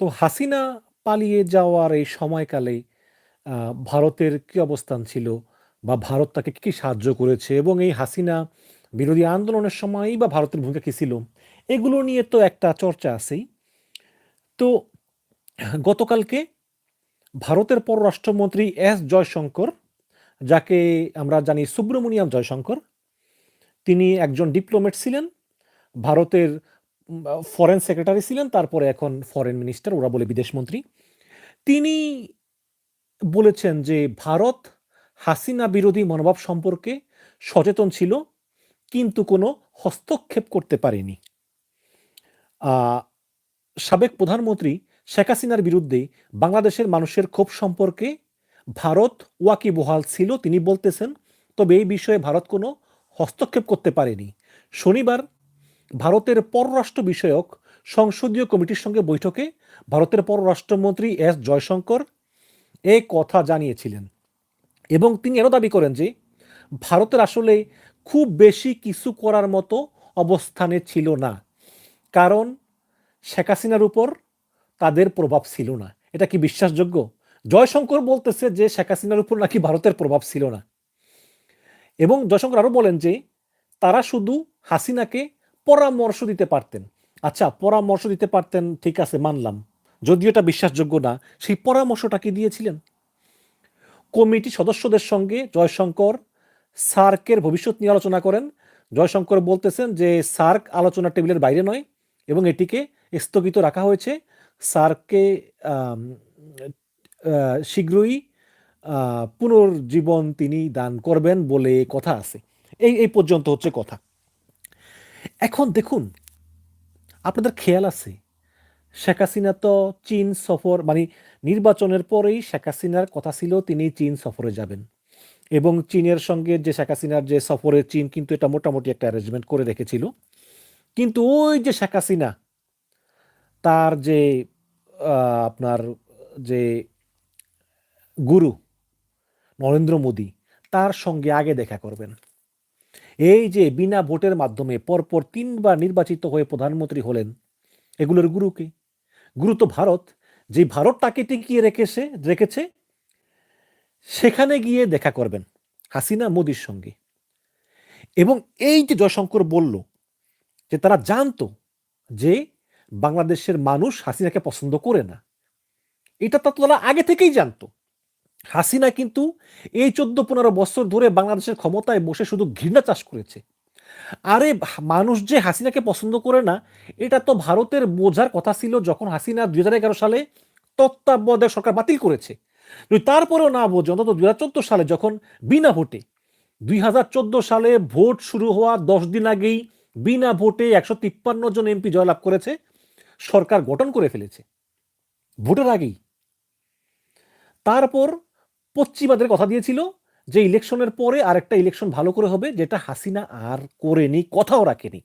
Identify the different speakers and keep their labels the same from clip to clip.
Speaker 1: তো হাসিনা পালিয়ে যাওয়ার এই সময়কালে ভারতের কি অবস্থান ছিল বা ভারত তাকে কী সাহায্য করেছে এবং এই হাসিনা বিরোধী আন্দোলনের সময়ই বা ভারতের ভূমিকা কী ছিল? এগুলো নিয়ে তো একটা চর্চা আছেই। তো গতকালকে ভারতের পররাষ্ট্রমন্ত্রী এস জয়শঙ্কর, যাকে আমরা জানি সুব্রমণিয়াম জয়শঙ্কর, তিনি একজন ডিপ্লোমেট ছিলেন। ভারতের ফরেন সেক্রেটারি ছিলেন, তারপরে এখন ফরেন মিনিস্টার, ওরা বলে বিদেশমন্ত্রী। তিনি বলেছেন যে ভারত হাসিনা বিরোধী মনোভাব সম্পর্কে সচেতন ছিল, কিন্তু কোনো হস্তক্ষেপ করতে পারেনি। সাবেক প্রধানমন্ত্রী শেখ হাসিনার বিরুদ্ধে বাংলাদেশের মানুষের ক্ষোভ সম্পর্কে ভারত ওয়াকিবহাল ছিল তিনি বলতেছেন, তবে এই বিষয়ে ভারত কোনো হস্তক্ষেপ করতে পারেনি। শনিবার ভারতের পররাষ্ট্র বিষয়ক সংসদীয় কমিটির সঙ্গে বৈঠকে ভারতের পররাষ্ট্রমন্ত্রী এস জয়শঙ্কর এ কথা জানিয়েছিলেন এবং তিনি এরও দাবি করেন যে ভারতের আসলে খুব বেশি কিছু করার মতো অবস্থানে ছিল না। কারণ শেখ হাসিনার উপর তাদের প্রভাব ছিল না। এটা কি বিশ্বাসযোগ্য? জয়শঙ্কর বলতেছে যে শেখ হাসিনার উপর নাকি ভারতের প্রভাব ছিল না। এবং জয়শঙ্কর আরও বলেন যে তারা শুধু হাসিনাকে পরামর্শ দিতে পারতেন। আচ্ছা পরামর্শ দিতে পারতেন ঠিক আছে মানলাম। যদিও এটা বিশ্বাসযোগ্য না, সেই পরামর্শটা কি দিয়েছিলেন? কমিটি সদস্যদের সঙ্গে জয়শঙ্কর সার্কের ভবিষ্যৎ নিয়ে আলোচনা করেন। জয়শঙ্কর বলতেছেন যে সার্ক আলোচনার টেবিলের বাইরে নয় এবং এটিকে স্থগিত রাখা হয়েছে। সার্ককে শীঘ্রই পুনর্জীবন তিনি দান করবেন বলে কথা আছে। এই, এই পর্যন্ত হচ্ছে কথা। এখন দেখুন, আপনাদের খেয়াল আছে শেখ হাসিনা তো চীন সফর মানে নির্বাচনের পরেই শেখ হাসিনার কথা ছিল তিনি চীন সফরে যাবেন এবং চীনের সঙ্গে যে শেখ হাসিনার যে সফরে চীন কিন্তু এটা মোটামুটি একটা অ্যারেঞ্জমেন্ট করে রেখেছিল। কিন্তু ওই যে শেখ হাসিনা তার যে আপনার যে গুরু নরেন্দ্র মোদি তার সঙ্গে আগে দেখা করবেন। এই যে বিনা ভোটের মাধ্যমে পরপর তিনবার নির্বাচিত হয়ে প্রধানমন্ত্রী হলেন, এগুলোর গুরুকে গুরু তো ভারত। যে ভারত তাকে টিকিয়ে রেখেছে রেখেছে সেখানে গিয়ে দেখা করবেন হাসিনা মোদির সঙ্গে। এবং এই যে জয়শঙ্কর বলল যে তারা জানতো যে বাংলাদেশের মানুষ হাসিনাকে পছন্দ করে না। এটা তো তারা আগে থেকেই জানতো। হাসিনা কিন্তু এই ১৪-১৫ বছর ধরে বাংলাদেশের ক্ষমতায় বসে শুধু ঘৃণা চাষ করেছে। আরে মানুষ যে হাসিনাকে পছন্দ করে না, এটা তো ভারতের বোঝার কথা ছিল যখন হাসিনা ২০১১ সালে তত্ত্বাবধায়ক সরকার বাতিল করেছে। তারপরেও না বোঝে অন্তত ২০১৪ সালে যখন বিনা ভোটে ২০১৪ সালে ভোট শুরু হওয়া দশ দিন আগেই বিনা ভোটে ১৫৩ জন এমপি জয়লাভ করেছে, সরকার গঠন করে ফেলেছে। ভোটের আগেই। তারপর পশ্চিমাদের কথা দিয়েছিল যে ইলেকশনের পরে আরেকটা ইলেকশন ভালো করে হবে যেটা হাসিনা আর করেনি, কথাও রাখেনি।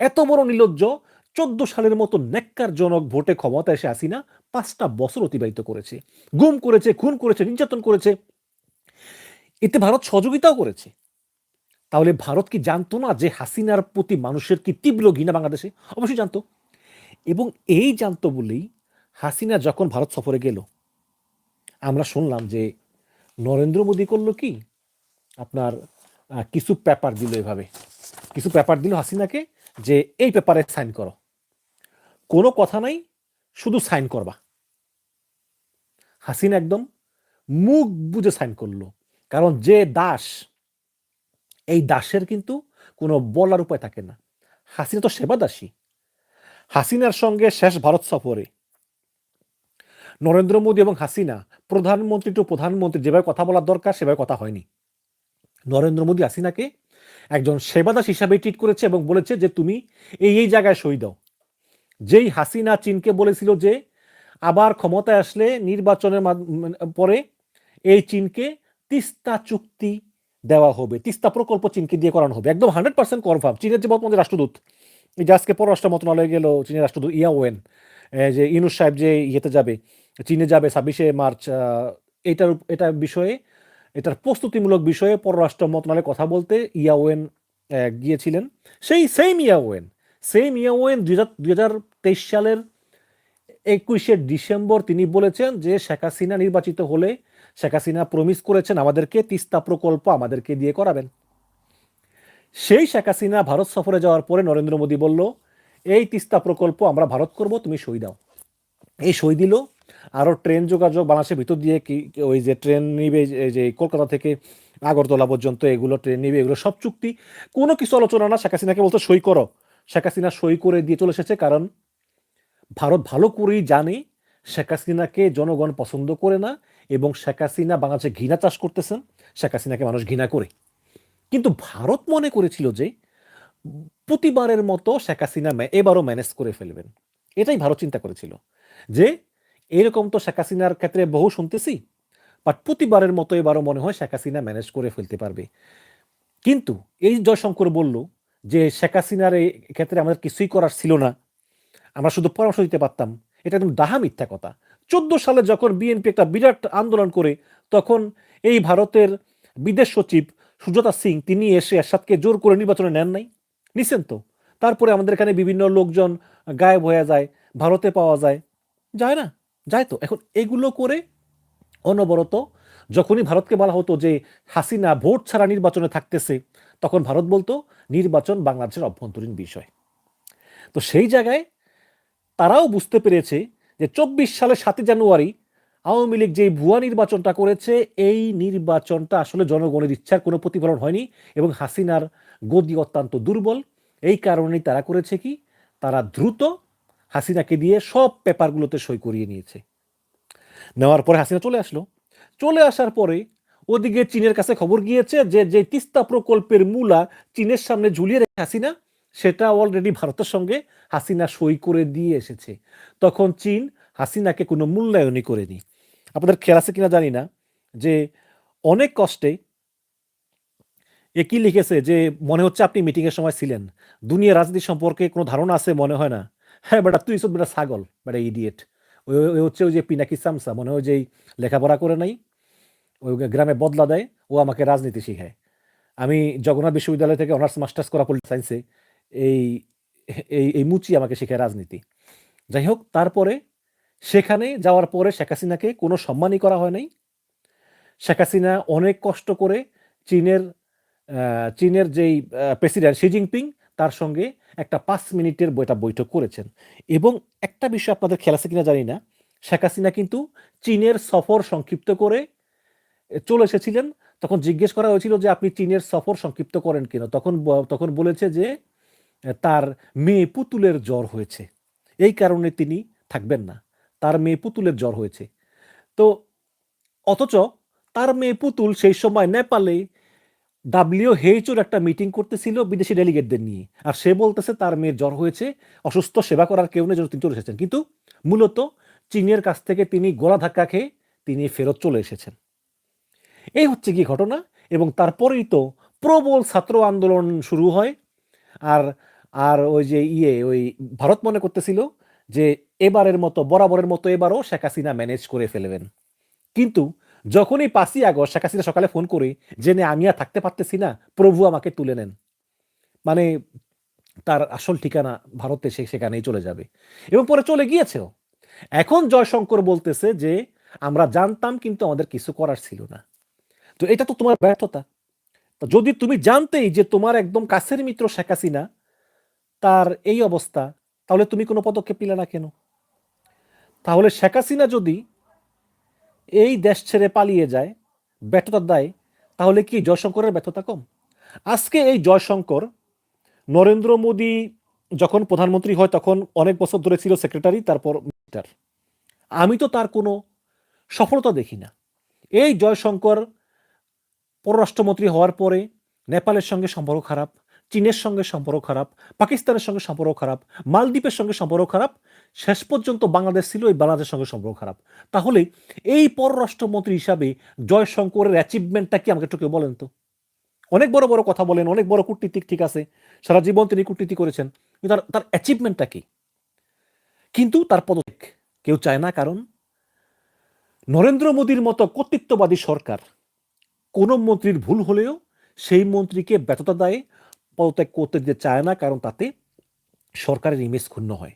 Speaker 1: এত বড় নির্লজ্জ ১৪ সালের মতো ন্যাক্কারজনক ভোটে ক্ষমতায় এসে হাসিনা পাঁচটা বছর অতিবাহিত করেছে। গুম করেছে, খুন করেছে, নির্যাতন করেছে। এতে ভারত সহযোগিতাও করেছে। তাহলে ভারত কি জানতো না যে হাসিনার প্রতি মানুষের কি তীব্র ঘৃণা বাংলাদেশে? অবশ্যই জানতো। এবং এই জানতো বলেই হাসিনা যখন ভারত সফরে গেল, আমরা শুনলাম যে নরেন্দ্র মোদী করল কি? আপনার কিছু পেপার দিল এভাবে। কিছু পেপার দিল হাসিনাকে যে এই পেপারে সাইন করো। কোনো কথা নাই, শুধু সাইন করবা। হাসিনা একদম মুখ বুজে সাইন করল কারণ যে দাস, এই দাসের কিন্তু কোনো বলার উপায় থাকে না। হাসিনা তো সেবাদাসী। হাসিনার সঙ্গে শেষ ভারত সফরে নরেন্দ্র মোদী এবং হাসিনা প্রধানমন্ত্রী টু প্রধানমন্ত্রী যেভাবে কথা বলার দরকার সেভাবে কথা হয়নি। নরেন্দ্র মোদী হাসিনাকে একজন সেবাদাস হিসাবে ট্রিট করেছে এবং বলেছে যে তুমি এই, এই জায়গায় সই দাও। যেই হাসিনা চীনকে বলেছিল যে আবার ক্ষমতায় আসলে নির্বাচনের মানে পরে এই চীনকে তিস্তা চুক্তি দেওয়া হবে। তিস্তা প্রকল্প চীনকে দিয়ে করানো হবে। একদম 100% কনফার্ম। চীনের যে বর্তমানে রাষ্ট্রদূত, এই যে আজকে পররাষ্ট্র মন্ত্রণালয়ে গেল চীনের রাষ্ট্রদূত ইয়া ওয়েন, যে ইউনূস সাহেব যে ইয়েতে যাবে, চীনে যাবে ২৬শে মার্চ এটার এটার বিষয়ে এটার প্রস্তুতিমূলক বিষয়ে পররাষ্ট্র মন্ত্রণালয়ে কথা বলতে ইয়াওয়েন গিয়েছিলেন। সেই সেইম ইয়া ওয়েন, সেইম ইয়া ওয়েন ২০০০ ২০২৩ সালের একুশে ডিসেম্বর তিনি বলেছেন যে শেখ হাসিনা নির্বাচিত হলে শেখ হাসিনা প্রমিস করেছেন আমাদেরকে তিস্তা প্রকল্প আমাদেরকে দিয়ে করাবেন সেই শেখ হাসিনা ভারত সফরে যাওয়ার পরে নরেন্দ্র মোদী বলল এই তিস্তা প্রকল্প আমরা ভারত করব তুমি সই দাও এই সই দিল আরও ট্রেন যোগাযোগ বাংলাদেশের ভিতর দিয়ে কি ওই যে ট্রেন নিবে যে কলকাতা থেকে আগরতলা পর্যন্ত এগুলো ট্রেন নিবে, এগুলো সব চুক্তি। কোনো কিছু আলোচনা না, শেখ হাসিনাকে বলতো সই করো। শেখ হাসিনা সই করে দিয়ে চলে এসেছে কারণ ভারত ভালো করেই জানে শেখ হাসিনাকে জনগণ পছন্দ করে না এবং শেখ হাসিনা বাংলাদেশে ঘৃণা চাষ করতেছেন, শেখ হাসিনাকে মানুষ ঘৃণা করে। কিন্তু ভারত মনে করেছিল যে প্রতিবারের মতো শেখ হাসিনা এবারও ম্যানেজ করে ফেলবেন। এটাই ভারত চিন্তা করেছিল। যে এরকম তো শেখ হাসিনার ক্ষেত্রে বহু শুনতেছি বাট প্রতিবারের মতো এবারও মনে হয় শেখ হাসিনা ম্যানেজ করে ফেলতে পারবে। কিন্তু এই জয়শঙ্কর বলল যে শেখ হাসিনার এই ক্ষেত্রে আমাদের কিছুই করার ছিল না, আমরা শুধু পরামর্শ দিতে পারতাম। এটা একদম ডাহা মিথ্যা কথা। চোদ্দ সালে যখন বিএনপি একটা বিরাট আন্দোলন করে, তখন এই ভারতের বিদেশ সচিব সুজাতা সিং, তিনি এসে এরশাদকে জোর করে নির্বাচনে নেন নাই। নিছেন তো। তারপরে আমাদের এখানে বিভিন্ন লোকজন গায়েব হয়ে যায়, ভারতে পাওয়া যায়। যায় না। যায় তো। এখন এগুলো করে অনবরত যখনই ভারতকে বলা হতো যে হাসিনা ভোট ছাড়া নির্বাচনে থাকতেছে, তখন ভারত বলতো, নির্বাচন বাংলাদেশের অভ্যন্তরীণ বিষয়। তো সেই জায়গায় তারাও বুঝতে পেরেছে যে চব্বিশ সালে সাতই জানুয়ারি আওয়ামী লীগ যে ভুয়া নির্বাচনটা করেছে, এই নির্বাচনটা আসলে জনগণের ইচ্ছার কোনো প্রতিফলন হয়নি এবং হাসিনার গদি অত্যন্ত দুর্বল। এই কারণেই তারা করেছে কি? তারা দ্রুত হাসিনাকে দিয়ে সব পেপারগুলোতে সই করিয়ে নিয়েছে। নেওয়ার পরে হাসিনা চলে আসলো। চলে আসার পরে ওদিকে চীনের কাছে খবর গিয়েছে যে যে তিস্তা প্রকল্পের মূলা চীনের সামনে ঝুলিয়ে রেখে হাসিনা, সেটা অলরেডি ভারতের সঙ্গে হাসিনা সই করে দিয়ে এসেছে। তখন চীন হাসিনাকে কোনো মূল্যায়নই করেনি। আপনাদের খেয়াল আছে কিনা জানি না, যে অনেক কষ্টে এ কি লিখেছে যে, মনে হচ্ছে আপনি মিটিং এর সময় ছিলেন। দুনিয়া রাজনীতি সম্পর্কে কোনো ধারণা আছে মনে হয় না। হ্যাঁ বেটা তুই সব বেটা ছাগল বেটা ইডিয়েট ওই হচ্ছে ওই যে পিনাকি সামসা, মনে হয় যে লেখাপড়া করে নাই, ওই গ্রামে বদলা দেয়, ও আমাকে রাজনীতি শিখায়। আমি জগন্নাথ বিশ্ববিদ্যালয় থেকে অনার্স মাস্টার্স করা পলিটিক্যাল সায়েন্সে এই এই এই মুচি আমাকে শেখায় রাজনীতি। যাই হোক, তারপরে সেখানে যাওয়ার পরে শেখ হাসিনাকে কোনো সম্মানই করা হয় নাই। শেখ হাসিনা অনেক কষ্ট করে চীনের চীনের যেই প্রেসিডেন্ট শি জিনপিং তার সঙ্গে একটা পাঁচ মিনিটের বইটা বৈঠক করেছেন। এবং একটা বিষয় আপনাদের খেয়াল আছে কিনা জানি না, শেখ হাসিনা কিন্তু চীনের সফর সংক্ষিপ্ত করে চলে এসেছিলেন। তখন জিজ্ঞেস করা হয়েছিল যে আপনি চীনের সফর সংক্ষিপ্ত করেন কিনা। তখন তখন বলেছে যে তার মেয়ে পুতুলের জ্বর হয়েছে। এই কারণে তিনি থাকবেন না। তার মেয়ে পুতুলের জ্বর হয়েছে। তো অথচ তার মেয়ে পুতুল সেই সময় নেপালে ডাব্লিউ হেইচোর একটা মিটিং করতেছিল বিদেশি ডেলিগেটদের নিয়ে। আর সে বলতেছে তার মেয়ের জ্বর হয়েছে, অসুস্থ, সেবা করার কেউ নেই তিনি চলে এসেছেন। কিন্তু মূলত চীনের কাছ থেকে তিনি গোলা ধাক্কা খেয়ে তিনি ফেরত চলে এসেছেন। এই হচ্ছে কি ঘটনা, এবং তারপরেই তো প্রবল ছাত্র আন্দোলন শুরু হয়। আর আর ওই যে ইয়ে ওই ভারত মনে করতেছিল যে এবারের মতো, বরাবরের মতো এবারও শেখ হাসিনা ম্যানেজ করে ফেলবেন। কিন্তু যখনই পাঁচই আগস্ট শেখ হাসিনা সকালে ফোন করে জেনে আমি আর থাকতে পারতেছি না, প্রভু আমাকে তুলে নেন। মানে তার আসল ঠিকানা ভারতে সে সেখানেই চলে যাবে। এবং পরে চলে গিয়েছেও। এখন জয়শঙ্কর বলতেছে যে, আমরা জানতাম কিন্তু আমাদের কিছু করার ছিল না। তো এটা তো তোমার ব্যর্থতা। যদি তুমি জানতেই যে তোমার একদম কাছের মিত্র শেখ হাসিনা তার এই অবস্থা, তাহলে তুমি কোনো পদক্ষেপ নিলে না কেন? তাহলে শেখ হাসিনা যদি এই দেশ ছেড়ে পালিয়ে যায় ব্যর্থতার দায়, তাহলে কি জয়শঙ্করের ব্যর্থতা কম? আজকে এই জয়শঙ্কর নরেন্দ্র মোদী যখন প্রধানমন্ত্রী হয়, তখন অনেক বছর ধরে ছিল সেক্রেটারি তারপর মিনিস্টার আমি তো তার কোনো সফলতা দেখি না। এই জয়শঙ্কর পররাষ্ট্রমন্ত্রী হওয়ার পরে নেপালের সঙ্গে সম্পর্ক খারাপ চীনের সঙ্গে সম্পর্ক খারাপ, পাকিস্তানের সঙ্গে সম্পর্ক খারাপ, মালদ্বীপের সঙ্গে সম্পর্ক খারাপ, শেষ পর্যন্ত বাংলাদেশ ছিল এই বাংলাদেশের সঙ্গে সম্পর্ক খারাপ। তাহলে এই পররাষ্ট্রমন্ত্রী হিসাবে জয়শঙ্করের অ্যাচিভমেন্টটা কি আমাকে কেউ বলেন তো? অনেক বড় বড় কথা বলেন, অনেক বড় কূটনীতিক ঠিক আছে, সারা জীবন তিনি কূটনীতি করেছেন, কিন্তু তার তার অ্যাচিভমেন্টটা কি? কিন্তু তার পদক্ষেপ কেউ চায় না, কারণ নরেন্দ্র মোদীর মতো কর্তৃত্ববাদী সরকার কোন মন্ত্রীর ভুল হলেও সেই মন্ত্রীকে ব্যর্থতা দায়ে পদত্যাগ করতে দিতে চায় না, কারণ তাতে সরকারের ইমেজ ক্ষুণ্ণ হয়।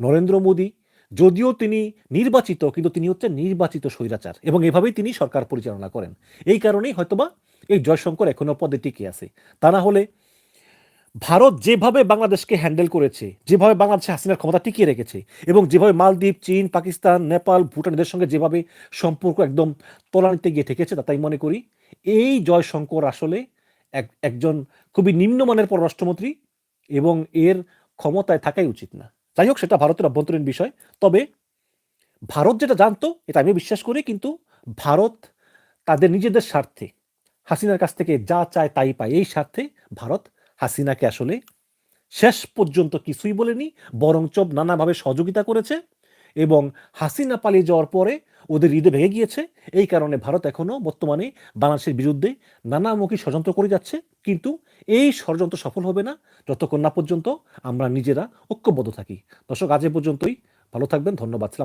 Speaker 1: নরেন্দ্র মোদী যদিও তিনি নির্বাচিত, কিন্তু তিনি হচ্ছেন নির্বাচিত স্বৈরাচার এবং এভাবেই তিনি সরকার পরিচালনা করেন। এই কারণেই হয়তোবা এই জয়শঙ্কর এখনও পদে টিকে আছে। তা না হলে ভারত যেভাবে বাংলাদেশকে হ্যান্ডেল করেছে, যেভাবে বাংলাদেশে হাসিনার ক্ষমতা টিকিয়ে রেখেছে এবং যেভাবে মালদ্বীপ, চীন, পাকিস্তান, নেপাল, ভুটানদের সঙ্গে যেভাবে সম্পর্ক একদম তলানিতে গিয়ে ঠেকেছে তা তাই মনে করি এই জয়শঙ্কর আসলে এক, একজন খুবই নিম্নমানের পররাষ্ট্রমন্ত্রী এবং এর ক্ষমতায় থাকাই উচিত না। যাই হোক, সেটা ভারতের অভ্যন্তরীণ বিষয়। তবে ভারত যেটা জানতো, এটা আমি বিশ্বাস করি, কিন্তু ভারত তাদের নিজেদের স্বার্থে, হাসিনার কাছ থেকে যা চায় তাই পায়। এই স্বার্থে ভারত হাসিনাকে আসলে শেষ পর্যন্ত কিছুই বলেনি, বরঞ্চ নানাভাবে সহযোগিতা করেছে। এবং হাসিনা পালিয়ে যাওয়ার পরে ওদের হৃদয় ভেঙে গিয়েছে। এই কারণে ভারত এখনও বর্তমানে বাংলাদেশের বিরুদ্ধে নানামুখী ষড়যন্ত্র করে যাচ্ছে। কিন্তু এই ষড়যন্ত্র সফল হবে না। যতক্ষণ না পর্যন্ত আমরা নিজেরা ঐক্যবদ্ধ থাকি। দর্শক, আজ পর্যন্তই। ভালো থাকবেন, ধন্যবাদ।